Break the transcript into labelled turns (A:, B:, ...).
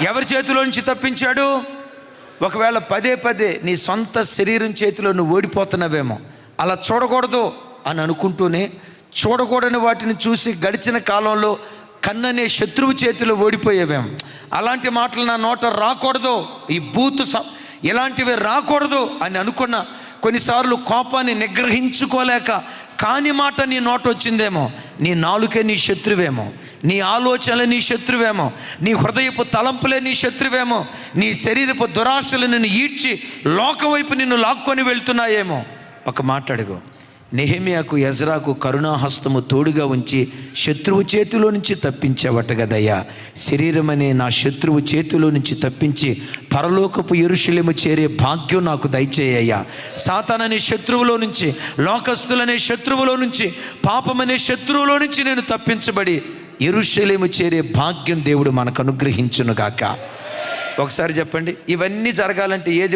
A: ఎవరి చేతిలో నుంచి తప్పించాడు? ఒకవేళ పదే పదే నీ సొంత శరీరం చేతిలో నువ్వు ఓడిపోతున్నావేమో అలా చూడకూడదు అని అనుకుంటూనే చూడకూడని వాటిని చూసి గడిచిన కాలంలో కన్ననే శత్రువు చేతిలో ఓడిపోయేవేం అలాంటి మాటలు నా నోట రాకూడదు. ఈ బూత్ స- ఇలాంటివి రాకూడదు అని అనుకున్న కొన్నిసార్లు కోపాన్ని నిగ్రహించుకోలేక కాని మాట నీ నోట వచ్చిందేమో నీ నాలుకే నీ శత్రువేమో నీ ఆలోచనలే నీ శత్రువేమో నీ హృదయపు తలంపులే నీ శత్రువేమో నీ శరీరపు దురాశలు నిన్ను ఈడ్చి లోకవైపు నిన్ను లాక్కొని వెళ్తున్నాయేమో. ఒక మాట అడుగు. నెహిమియాకు ఎజ్రాకు కరుణాహస్తము తోడుగా ఉంచి శత్రువు చేతిలో నుంచి తప్పించేవట గదయ్యా శరీరమనే నా శత్రువు చేతిలో నుంచి తప్పించి పరలోకపు ఎరుషులేము చేరే భాగ్యం నాకు దయచేయ్యా సాతాననే శత్రువులో నుంచి లోకస్తులనే శత్రువులో నుంచి పాపమనే శత్రువులో నుంచి నేను తప్పించబడి ఎరుషలేము చేరే భాగ్యం దేవుడు మనకు అనుగ్రహించును గాక. ఒకసారి చెప్పండి ఇవన్నీ జరగాలంటే ఏది